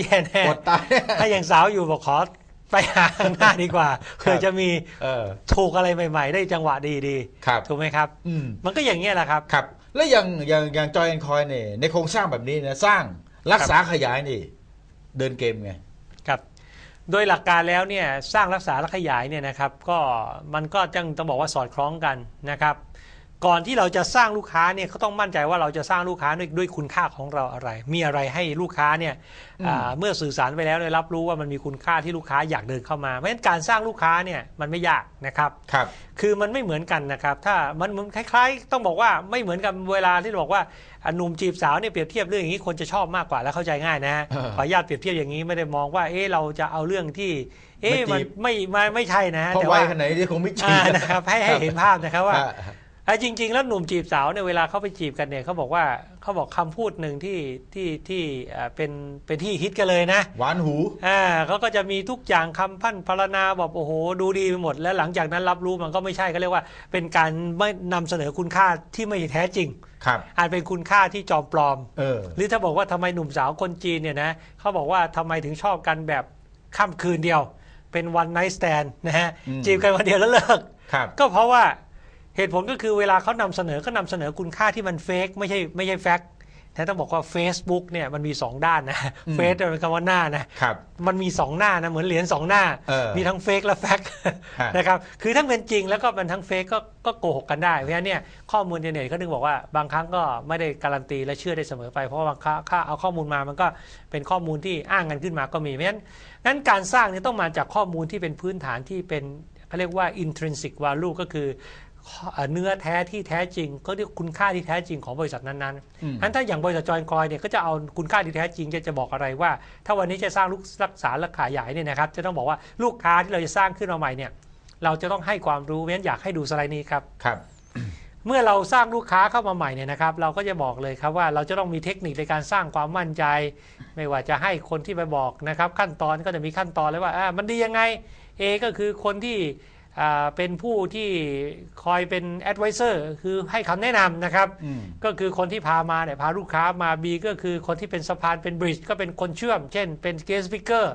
แย่แน่อดตายถ้ายังสาวอยู่บอกขอไปหาข้างหน้าดีกว่าเผื่อจะมีเออถูกอะไรใหม่ ๆ ได้จังหวะดีครับๆถูกไหมครับอืมมันก็อย่างเงี้ยแหละครับครับ แล้วอย่างอย่างอย่างจอยแอนคอยเนี่ยในโครงสร้างแบบนี้นะสร้างรักษาขยายนี่ เดินเกมไงครับ โดยหลักการแล้วเนี่ยสร้างรักษาและขยายเนี่ยนะครับ ก็มันก็จังต้องบอกว่าสอดคล้องกันนะครับ ก่อนที่เราจะสร้างลูกค้าเนี่ยเขาต้องมั่นใจว่าเราจะสร้างลูกค้าด้วยด้วยคุณค่าของเราอะไร มีอะไรให้ลูกค้าเนี่ยอ่าเมื่อสื่อสารไปแล้วได้รับรู้ว่ามันมีคุณค่าที่ลูกค้าอยากเดินเข้ามาเพราะฉะนั้นการสร้างลูกค้าเนี่ยมันไม่ยากนะครับครับ คือมันไม่เหมือนกันนะครับ ถ้ามันมันคล้าย ๆ ต้องบอกว่าไม่เหมือนกับเวลาที่เราบอกว่าอะหนุ่มจีบสาวเนี่ยเปรียบเทียบเรื่องอย่างนี้คนจะชอบมากกว่าและเข้าใจง่ายนะฮะเออขออนุญาตเปรียบเทียบอย่างนี้ไม่ได้มองว่าเอ๊ะเราจะเอาเรื่องที่เอ๊ะมาจีมันบไม่ไม่ไม่ใช่นะฮะเพราะแต่วัว่ายขนาดนี้คงไม่จริงอ่านะครับให้ให้เห็นภาพนะครับว่า อ่าอะจริง ๆ แล้วหนุ่มจีบสาวเนี่ยเวลาเขาไปจีบกันเนี่ยเขาบอกว่าเขาบอกคำพูดหนึ่งที่ที่ที่อ่าเป็นเป็นที่ฮิตกันเลยนะหวานหูอ่าเขาก็จะมีทุกอย่างคำพันพรรณนาบอกโอ้โหดูดีไปหมด แล้วหลังจากนั้นรับรู้มันก็ไม่ใช่ก็เรียกว่า เป็นการไม่นำเสนอคุณค่าที่ไม่แท้จริงครับอาจเป็นคุณค่าที่จอมปลอมเออหรือถ้าบอกว่าทำไมหนุ่มสาวคนจีนเนี่ยนะเขาบอกว่าทำไมถึงชอบกันแบบค่ำคืนเดียว เป็นวันไนท์สแตนนะฮะอืมจีบกันวันเดียวแล้วเลิกครับก็เพราะว่า เหตุผลก็คือเวลาเขานำเสนอก็นำเสนอคุณค่าที่มันเฟกไม่ใช่ไม่ใช่แฟกต์แต่ต้องบอกว่า Facebook เนี่ยมันมี 2 ด้านนะอืมเฟซเป็นคำว่าหน้านะครับมันมี 2 หน้านะเหมือนเหรียญ2หน้าเออมีทั้งเฟกและแฟกต์ฮะนะครับคือทั้งเป็นจริงแล้วก็เป็นทั้งเฟกก็ก็โกหกกันได้เพราะฉะนั้นเนี่ยข้อมูลอินเทอร์เน็ตก็นึงบอกว่าบางครั้งก็ไม่ได้การันตีและเชื่อได้เสมอไป เพราะว่าบางครั้งถ้าเอาข้อมูลมามันก็เป็นข้อมูลที่อ้างกันขึ้นมาก็มีเพราะฉะนั้นงั้นการสร้างเนี่ยต้องมาจากข้อมูลที่เป็นพื้นฐานที่เป็นเขาเรียกว่า intrinsic value ก็คือ เอ่อเนื้อแท้ที่แท้จริง ก็เรียกคุณค่าที่แท้จริงของบริษัทนั้นๆอืมงั้นถ้าอย่างบริษัทจอยคอยเนี่ยก็จะเอาคุณค่าที่แท้จริงจะจะบอกอะไรว่า ถ้าวันนี้จะสร้างลูกรักษาและขยายเนี่ยนะครับจะต้องบอกว่าลูกค้าที่เราจะสร้างขึ้นมาใหม่เนี่ยเราจะต้องให้ความรู้เพราะฉะนั้นอยากให้ดูสไลด์นี้ครับครับ เมื่อเราสร้างลูกค้าเข้ามาใหม่เนี่ยนะครับเราก็จะบอกเลยครับว่าเราจะต้องมีเทคนิคในการสร้างความมั่นใจ ไม่ว่าจะให้คนที่ไปบอกนะครับ ขั้นตอนก็จะมีขั้นตอนเลยว่าอ่ามันดียังไง A ก็คือคนที่อ่า เป็นผู้ที่คอยเป็น advisor คือให้คำแนะนำนะครับอืมก็คือคนที่พามาเนี่ยพาลูกค้ามา B ก็คือคนที่เป็นสะพานเป็นบริดจ์ก็เป็นคนเชื่อม เช่นเป็น guest speaker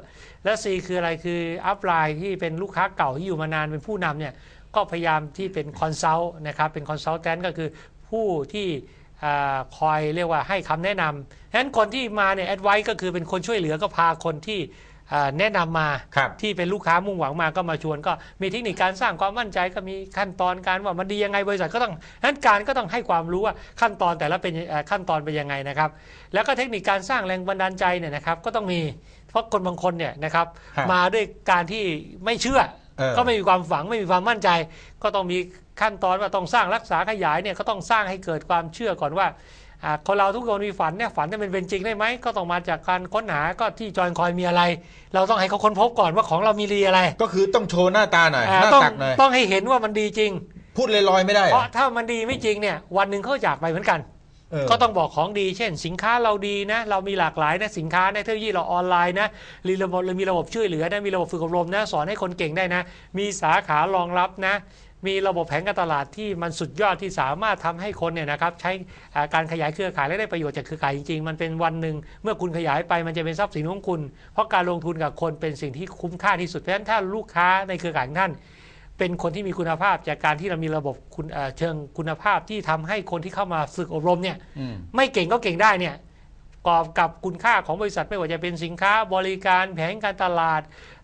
และ C คืออะไรคืออัพไลน์ที่เป็นลูกค้าเก่าที่อยู่มานานเป็นผู้นำเนี่ยก็พยายามที่เป็นคอนซัลท์นะครับเป็นคอนซัลแทนก็คือผู้ที่อ่าคอยเรียกว่าให้คำแนะนำฉะนั้นคนที่มาเนี่ยแอดไวก็คือเป็นคนช่วยเหลือก็พาคนที่อ่า แนะนำมาครับที่เป็นลูกค้ามุ่งหวังมาก็มาชวนก็มีเทคนิคการสร้างความมั่นใจก็มีขั้นตอนการว่ามันดียังไงบริษัทก็ต้องนั้นการก็ต้องให้ความรู้ว่าขั้นตอนแต่ละเป็นเอ่อขั้นตอนเป็นยังไงนะครับ แล้วก็เทคนิคการสร้างแรงบันดาลใจเนี่ยนะครับก็ต้องมีเพราะคนบางคนเนี่ยนะครับฮะมาด้วยการที่ไม่เชื่อเออก็ไม่มีความฝังไม่มีความมั่นใจ ก็ต้องมีขั้นตอนว่าต้องสร้างรักษาขยายเนี่ยก็ต้องสร้างให้เกิดความเชื่อก่อนว่าอ่า คนเราทุกคนมีฝันเนี่ยฝันจะเป็นเป็นจริงได้ไหมก็ต้องมาจากการค้นหาก็ที่จอยคอยมีอะไร เราต้องให้เขาค้นพบก่อนว่าของเรามีดีอะไร ก็คือต้องโชว์หน้าตาหน่อยอ่าหน้าต้องตักหน่อยต้องให้เห็นว่ามันดีจริง พูดลอยๆไม่ได้เพราะถ้ามันดีไม่จริงเนี่ยวันหนึ่งเขาจากไปเหมือนกันเออก็ต้องบอกของดี เช่น สินค้าเราดีนะ เรามีหลากหลายนะสินค้าในเทคโนโลยีเราออนไลน์นะมีระบบมีระบบช่วยเหลือนะมีระบบฝึกอบรมนะสอนให้คนเก่งได้นะ มีสาขารองรับนะ มีระบบแผนการตลาดที่มันสุดยอดที่สามารถทำให้คนเนี่ยนะครับใช้อ่าการขยายเครือข่ายและได้ประโยชน์จากเครือข่ายจริงๆ มันเป็นวันหนึ่งเมื่อคุณขยายไปมันจะเป็นทรัพย์สินของคุณ เพราะการลงทุนกับคนเป็นสิ่งที่คุ้มค่าที่สุดเพราะฉะนั้นถ้าลูกค้าในเครือข่ายของท่าน เป็นคนที่มีคุณภาพจากการที่เรามีระบบคุณเอ่อเชิงคุณภาพที่ทำให้คนที่เข้ามาฝึกอบรมเนี่ยอืมไม่เก่งก็เก่งได้เนี่ยกอบกับคุณค่าของบริษัทไม่ว่าจะเป็นสินค้าบริการแผนการตลาด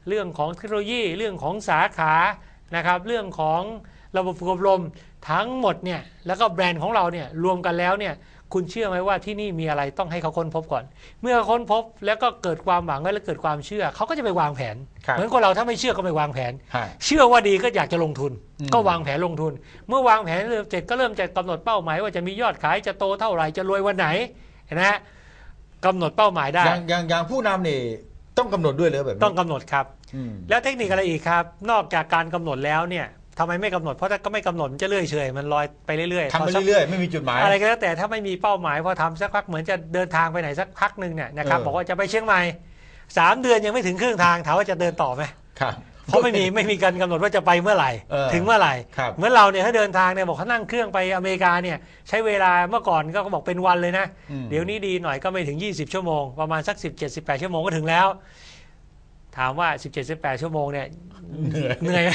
เรื่องของเทคโนโลยี เรื่องของสาขา นะครับเรื่องของระบบฝึกอบรมทั้งหมดเนี่ยแล้วก็แบรนด์ของเราเนี่ยรวมกันแล้วเนี่ยคุณเชื่อไหมว่าที่นี่มีอะไรต้องให้เขาค้นพบก่อน เมื่อค้นพบแล้วก็เกิดความหวังและเกิดความเชื่อเขาก็จะไปวางแผนครับเหมือนคนเราถ้าไม่เชื่อก็ไม่วางแผนฮะเชื่อว่าดีก็อยากจะลงทุนอืมก็วางแผนลงทุน เมื่อวางแผนเริ่มเสร็จก็เริ่มจะกำหนดเป้าหมายว่าจะมียอดขายจะโตเท่าไหร่จะรวยวันไหนเห็นะฮะกำหนดเป้าหมายได้อย่างอย่างอย่างผู้นำนี่ต้องกำหนดด้วยเลยแบบนี้ต้องกำหนดครับอืม แล้วเทคนิคอะไรอีกครับ นอกจากการกำหนดแล้วเนี่ยทำไมไม่กำหนดเพราะถ้าก็ไม่กำหนดมันจะเลื่อยเฉยมันลอยไปเรื่อยๆทำไปพสักเรื่อยๆไม่มีจุดหมายอะไรก็แล้วแต่ถ้าไม่มีเป้าหมายพอทำสักพักเหมือนจะเดินทางไปไหนสักพักหนึ่งเนี่ยนะครับเออบอกว่าจะไปเชียงใหม่สามเดือนยังไม่ถึงครึ่งทางถามว่าจะเดินต่อไหมครับเพราะไม่มีไม่มีการกำหนดว่าจะไปเมื่อไหร่เออถึงเมื่อไหร่ครับเหมือนเราเนี่ยถ้าเดินทางเนี่ยบอกเขานั่งเครื่องไปอเมริกาเนี่ยใช้เวลาเมื่อก่อนก็บอกเป็นวันเลยนะอืมเดี๋ยวนี้ดีหน่อยก็ไม่ถึง 20 ชั่วโมง ประมาณสัก 17 18 ชั่วโมงก็ถึงแล้ว ถามว่า 17 18 ชั่วโมงเนี่ยเหนื่อยเหนื่อยไหม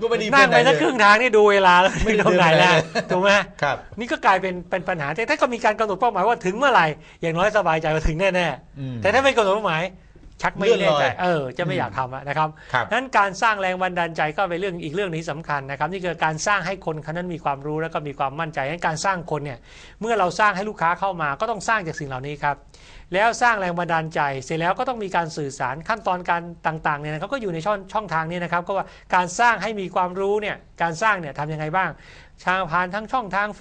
ก็ไม่ดีนั่งไปเพื่อนหสักเลยครึ่งทางนี่ดูเวลาแล้วไม่ไม่ได้ตรงไหนแล้วเดินไปเลยถูกไหมครับนี่ก็กลายเป็นเป็นปัญหาแต่ถ้าก็มีการกำหนดเป้าหมายว่าถึงเมื่อไหร่อย่างน้อยสบายใจว่าถึงแน่อืมๆแต่ถ้าไม่กำหนดเป้าหมาย ชักไม่เลื่อนแน่ใจลอยเออจะไม่อยากทำอะนะครับครับนั้นการสร้างแรงบันดาลใจก็เป็นเรื่องอีกเรื่องนี้สำคัญนะครับนี่คือการสร้างให้คนคนนั้นมีความรู้แล้วก็มีความมั่นใจนั้นการสร้างคนเนี่ยเมื่อเราสร้างให้ลูกค้าเข้ามา ก็ต้องสร้างจากสิ่งเหล่านี้ครับแล้วสร้างแรงบันดาลใจ เสร็จแล้วก็ต้องมีการสื่อสารขั้นตอนการต่างๆเนี่ยนะครับก็อยู่ในช่องช่องทางนี้นะครับก็ว่าการสร้างให้มีความรู้เนี่ยการสร้างเนี่ยทำยังไงบ้างทางผ่านทั้งช่องทางเ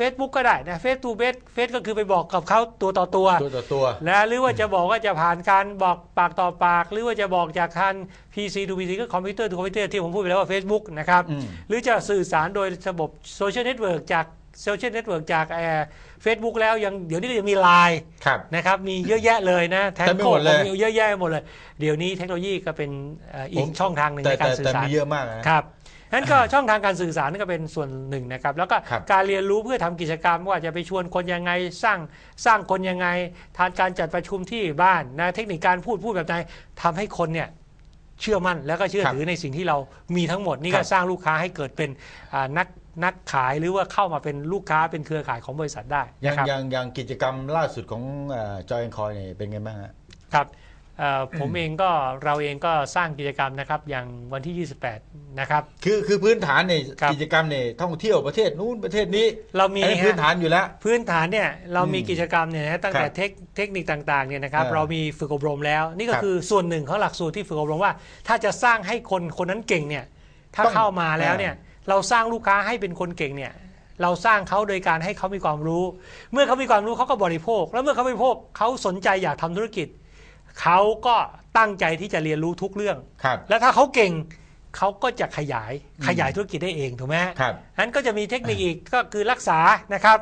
ฟซเฟซบุ๊กก็ได้นะเฟซทูเฟซเฟซก็คือไปบอกกับเขาตัวต่อตัวตัวต่อตัวและหรือว่าจะบอกว่าจะผ่านการบอกปากต่อปาก หรือว่าจะบอกจากทาง PC to PC ก็คอมพิวเตอร์ to คอมพิวเตอร์ที่ผมพูดไปแล้วว่า Facebook นะครับอืมหรือจะสื่อสารโดยระบบโซเชียลเน็ตเวิร์กจากโซเชียลเน็ตเวิร์กจากเฟซบุ๊กแล้วยังเดี๋ยวนี้ก็ยังมีไลน์ครับนะครับมีเยอะแยะเลยนะแทงเต็มไปโก้หมดเลยเยอะแยะหมดเลย เดี๋ยวนี้เทคโนโลยีก็เป็นเอ่ออีผกมช่องทางหนึ่งแต่ในการแต่สื่แต่อสารมีเยอะมากนะครับ นั้นก็ช่องทางการสื่อสารนี่ก็เป็นส่วนหนึ่งนะครับ แล้วก็ครับการเรียนรู้เพื่อทำกิจกรรมว่าจะไปชวนคนยังไงสร้างสร้างคนยังไงทานการจัดประชุมที่บ้านนะเทคนิคการพูดพูดแบบไหนทำให้คนเนี่ยเชื่อมั่นแล้วก็เชื่อถือในสิ่งที่เรามีทั้งหมดนี่ก็สร้างลูกค้าให้เกิดเป็นอ่านักนักขายหรือว่าเข้ามาเป็นลูกค้าเป็นเครือข่ายของบริษัทได้อย่างนะครับอย่างอย่างกิจกรรมล่าสุดของจอยแอนคอยเนี่ยเป็นไงบ้างฮะครับเอ่อ ผมเองก็เราเองก็สร้างกิจกรรมนะครับอย่างวันที่ 28 นะครับ คือคือพื้นฐานเนี่ยครับกิจกรรมเนี่ยท่องเที่ยวประเทศนู้นประเทศนี้ เรามีอันนี้พื้นฮะฐานอยู่แล้ว พื้นฐานเนี่ยเรามีอืมกิจกรรมเนี่ยนะตั้งแต่ครับเทคเทคนิคต่างๆเนี่ยนะครับเออเรามีฝึกอบรมแล้ว นี่ก็ครับคือส่วนหนึ่งของหลักสูตรที่ฝึกอบรมว่า ถ้าจะสร้างให้คนคนนั้นเก่งเนี่ยถ้าต้องเข้ามาแล้วเนี่ยเอเราสร้างลูกค้าให้เป็นคนเก่งเนี่ยเราสร้างเขาโดยการให้เขามีความรู้ เมื่อเขามีความรู้เขาก็บริโภค แล้วเมื่อเขาบริโภคเขาสนใจอยากทำธุรกิจ เขาก็ตั้งใจที่จะเรียนรู้ทุกเรื่อง ครับ แล้วถ้าเขาเก่งเขาก็จะขยายอืมขยายธุรกิจได้เองถูกไหมฮะครับนั้นก็จะมีเทคนิคอีกก็คือรักษานะครับ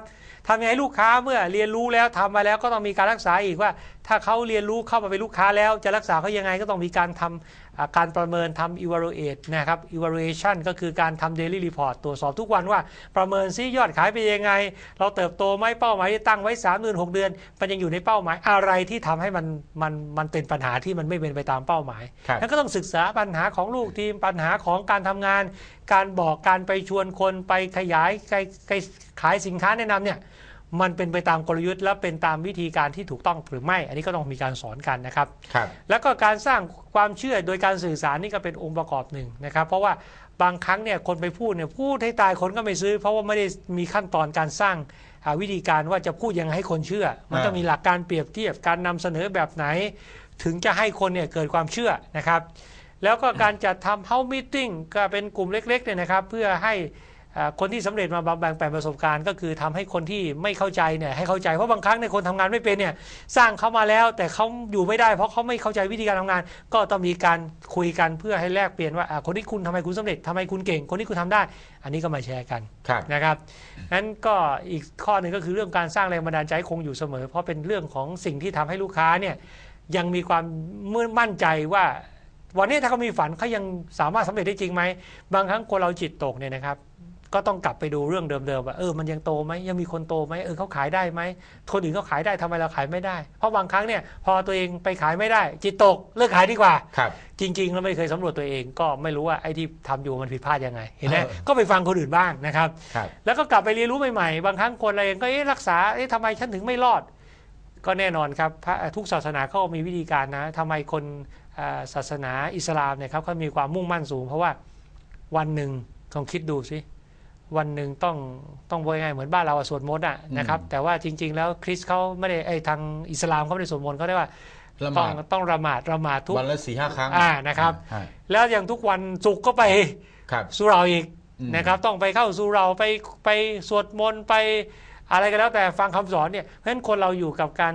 ทำยังไงให้ลูกค้าเมื่อเรียนรู้แล้วทำมาแล้วก็ต้องมีการรักษาอีกว่า ถ้าเขาเรียนรู้เข้ามาเป็นลูกค้าแล้ว จะรักษาเขายังไงก็ต้องมีการทำอ่าการประเมินทำ evaluate นะครับ evaluation ก็คือการทำ daily report ตรวจสอบทุกวันว่า ประเมินซิยอดขายเป็นยังไง เราเติบโตไหมเป้าหมายที่ตั้งไว้3เดือน6เดือน มันยังอยู่ในเป้าหมายอะไรที่ทำให้มันมันมันเป็นปัญหาที่มันไม่เป็นไปตามเป้าหมายครับนั้นก็ต้องศึกษาปัญหาของลูกทีมปัญหาของการทำงาน การบอกการไปชวนคนไปขยายไปไปขายสินค้าแนะนำเนี่ย มันเป็นไปตามกลยุทธ์และเป็นตามวิธีการที่ถูกต้องหรือไม่ อันนี้ก็ต้องมีการสอนกันนะครับ ครับ แล้วก็การสร้างความเชื่อโดยการสื่อสารนี่ก็เป็นองค์ประกอบหนึ่งนะครับ เพราะว่าบางครั้งเนี่ยคนไปพูดเนี่ยพูดให้ตายคนก็ไม่ซื้อ เพราะว่าไม่ได้มีขั้นตอนการสร้างอ่าวิธีการว่าจะพูดยังไงให้คนเชื่อ มันต้องมีหลักการเปรียบเทียบการนำเสนอแบบไหน ถึงจะให้คนเนี่ยเกิดความเชื่อนะครับ แล้วก็การจัดทำ house meeting ก็เป็นกลุ่มเล็กๆเนี่ยนะครับ เพื่อให้อ่า คนที่สำเร็จมาแบ่งแปลงประสบการณ์ ก็คือทำให้คนที่ไม่เข้าใจเนี่ยให้เข้าใจเพราะบางครั้งในยคนทำงานไม่เป็นเนี่ยสร้างเขามาแล้วแต่เขาอยู่ไม่ได้ เพราะเขาไม่เข้าใจวิธีการทำงาน ก็ต้องมีการคุยกันเพื่อให้แลกเปลี่ยนว่าอ่าคนที่คุณทำไมคุณสำเร็จทำไมคุณเก่ง คนที่คุณทำได้ อันนี้ก็มาแชร์กันครับนะครับนั้นก็อีกข้อหนึ่งก็คือเรื่องการสร้างแรงบันดาลใจคงอยู่เสมอ เพราะเป็นเรื่องของสิ่งที่ทำให้ลูกค้าเนี่ยยังมีความมั่นใจว่าวันนี้ถ้าเขามีฝันเขายังสามารถสำเร็จได้จริงไหมบางครั้งคนเราจิตตกเนี่ยนะครับ ก็ต้องกลับไปดูเรื่องเดิมๆว่าเออมันยังโตไหมยังมีคนโตไหมเออเขาขายได้ไหมคนอื่นเขาขายได้ทำไมเราขายไม่ได้ เพราะบางครั้งเนี่ยพอตัวเองไปขายไม่ได้ จิตตกเลิกขายดีกว่าครับจริงๆเราไม่เคยสำรวจตัวเอง ก็ไม่รู้ว่าไอ้ที่ทำอยู่มันผิดพลาดยังไงเห็นไหมเออก็ไปฟังคนอื่นบ้างนะครับครับแล้วก็กลับไปเรียนรู้ใหม่ๆ บางครั้งคนเราเองก็เอ๊ะรักษาเอ๊ะทำไมฉันถึงไม่รอด ก็แน่นอนครับพระทุกศาสนาเขาก็มีวิธีการนะทำไมคนอ่าศาสนาอิสลามเนี่ยครับเขามีความมุ่งมั่นสูง เพราะว่าวันหนึ่งลองคิดดูสิ วันหนึ่งต้องต้องว่ายังไงเหมือนบ้านเราอะสวดมนต์อะนะครับอืมแต่ว่าจริง ๆ แล้วคริสต์เขาไม่ได้ไอ้ทางอิสลามเขาไม่ได้สวดมนต์เขาได้ว่าละหต้อมางดต้องละหมาดละหมาดทุกวันละสี่ห้าครั้งอ่านะครับใช่แล้วอย่างทุกวันศุกร์ก็ไปครับสุเหราอีกอืมนะครับ ต้องไปเข้าสุเหราไปไปสวดมนต์ไปอะไรก็แล้วแต่ฟังคำสอนเนี่ยเพราะฉะนั้นคนเราอยู่กับการ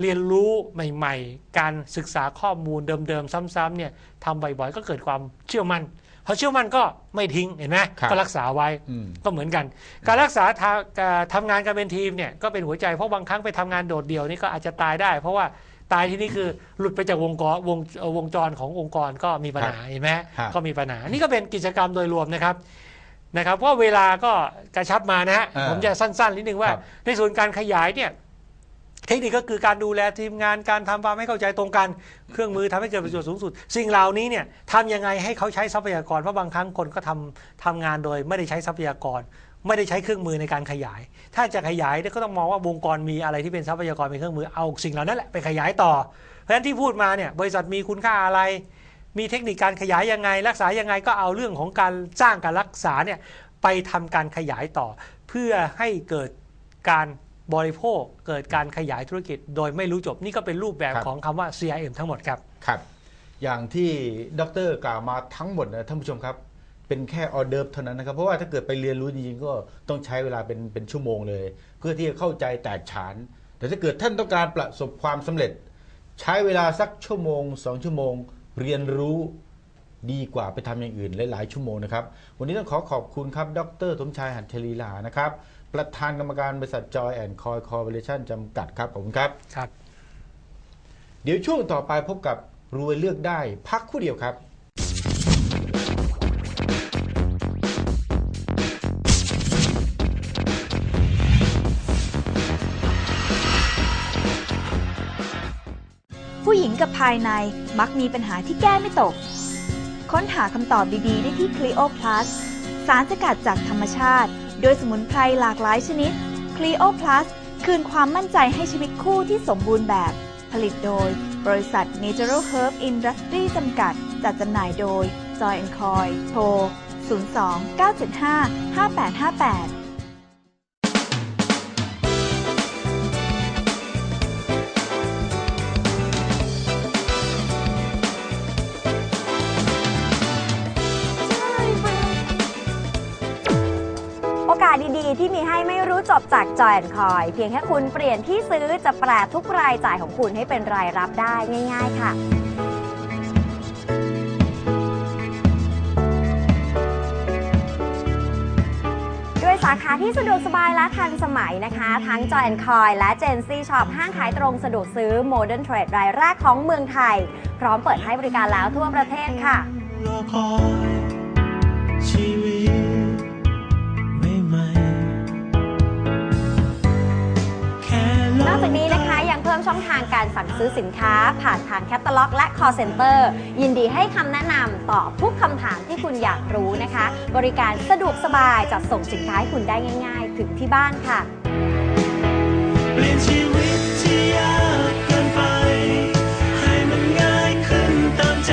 เรียนรู้ใหม่ ๆ การศึกษาข้อมูลเดิมๆ ซ้ำๆเนี่ยทำบ่อยๆ ก็เกิดความเชื่อมั่น พอเชื่อมั่นก็ไม่ทิ้งเห็นไหมครับก็รักษาไว้อืม ก็เหมือนกัน การรักษาทาอ่าทำงานกันเป็นทีมเนี่ยก็เป็นหัวใจเพราะบางครั้งไปทำงานโดดเดี่ยวนี่ก็อาจจะตายได้ เพราะว่าตายที่นี่คือหลุดไปจากวงกรวงเอ่อวงจรขององค์กรก็มีปัญหาเห็นไหมฮะก็มีปัญหา นี่ก็เป็นกิจกรรมโดยรวมนะครับนะครับว่าเวลาก็กระชับมานะฮะอ่าผมจะสั้นๆนิดนึงว่า ครับ ในส่วนการขยายเนี่ย เทคนิคก็คือการดูแลทีมงานการทำความให้เข้าใจตรงกัน เครื่องมือทำให้เกิดประโยชน์สูงสุด สิ่งเหล่านี้เนี่ยทำยังไงให้เขาใช้ทรัพยากรเพราะบางครั้งคนก็ทำทำงานโดย ไม่ได้ใช้ทรัพยากร ไม่ได้ใช้เครื่องมือในการขยาย ถ้าจะขยายก็ต้องมองว่าวงกรมีอะไรที่เป็นทรัพยากรเป็นเครื่องมือเอาสิ่งเหล่านั้นแหละไปขยายต่อ เพราะฉะนั้นที่พูดมาเนี่ยบริษัทมีคุณค่าอะไร มีเทคนิคการขยายยังไง รักษายังไงก็เอาเรื่องของการสร้างการรักษาเนี่ยไปทำการขยายต่อ เพื่อให้เกิดการ บริโภคเกิดการขยายธุรกิจ โดยไม่รู้จบนี่ก็เป็นรูปแบบครับของคำว่า CRM ทั้งหมดครับครับ อย่างที่ดรกล่าวมาทั้งหมดนะท่านผู้ชมครับเป็นแค่ออเดิร์ฟเท่านั้นนะครับ เพราะว่าถ้าเกิดไปเรียนรู้จริงๆ ก็ต้องใช้เวลาเป็นเป็นชั่วโมงเลย เพื่อที่จะเข้าใจแตกฉาน แต่ถ้าเกิดท่านต้องการประสบความสำเร็จ ใช้เวลาสักชั่วโมงสองชั่วโมง เรียนรู้ดีกว่าไปทำอย่างอื่นหลายๆชั่วโมงนะครับ วันนี้ต้องขอขอบคุณครับ ดรสมชายหัตถลีลานะครับ ประธานกรรมการบริษัทจอยแอนด์คอยคอร์ปอเรชั่นจำกัดครับขอบคุณครับ ครับ เดี๋ยวช่วงต่อไปพบกับรวยเลือกได้พักครู่เดียวครับ ผู้หญิงกับภายในมักมีปัญหาที่แก้ไม่ตก ค้นหาคำตอบดีๆ ได้ที่ Clio Plus สารสกัดจากธรรมชาติ โดยสมุนไพรหลากหลายชนิด Clio Plus คืนความมั่นใจให้ชีวิตคู่ที่สมบูรณ์แบบ ผลิตโดย บริษัท Natural Herb Industry จำกัด จัดจำหน่ายโดย Joy Coy โทร 02 975 5858 ดีๆ ที่มีให้ไม่รู้จบจากจอยคอย เพียงแค่คุณเปลี่ยนที่ซื้อจะแปลทุกรายจ่ายของคุณให้เป็นรายรับได้ง่าย ๆ ค่ะด้วยสาขาที่สะดวกสบายและทันสมัยนะคะ ทั้ง Joy Coy และ Gen Z Shop ห้างขายตรงสะดวกซื้อ Modern Trade รายแรกของเมืองไทย พร้อมเปิดให้บริการแล้วทั่วประเทศค่ะ พิ่มช่องทางการสั่งซื้อสินค้า ผ่านทางแคตตาล็อก และ call center ยินดีให้คำแนะนำตอบทุกคำถามที่คุณอยากรู้นะคะ บริการสะดวกสบายจัดส่งสินค้าให้คุณได้ง่าย ๆ ถึงที่บ้านค่ะ เปลี่ยนชีวิตที่ยากเกินไป ให้มันง่ายขึ้นตามใจ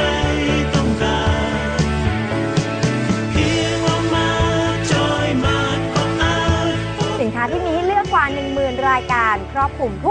ต้องการเพียงเรามาจอยมาก็อาจ สินค้าที่มีให้เลือกกว่า 10,000 รายการ ครอบคลุมทุก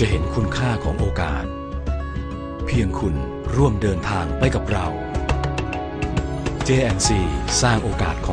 จะเห็นคุณค่าของโอกาส เพียงคุณร่วมเดินทางไปกับเรา JNC สร้างโอกาสของ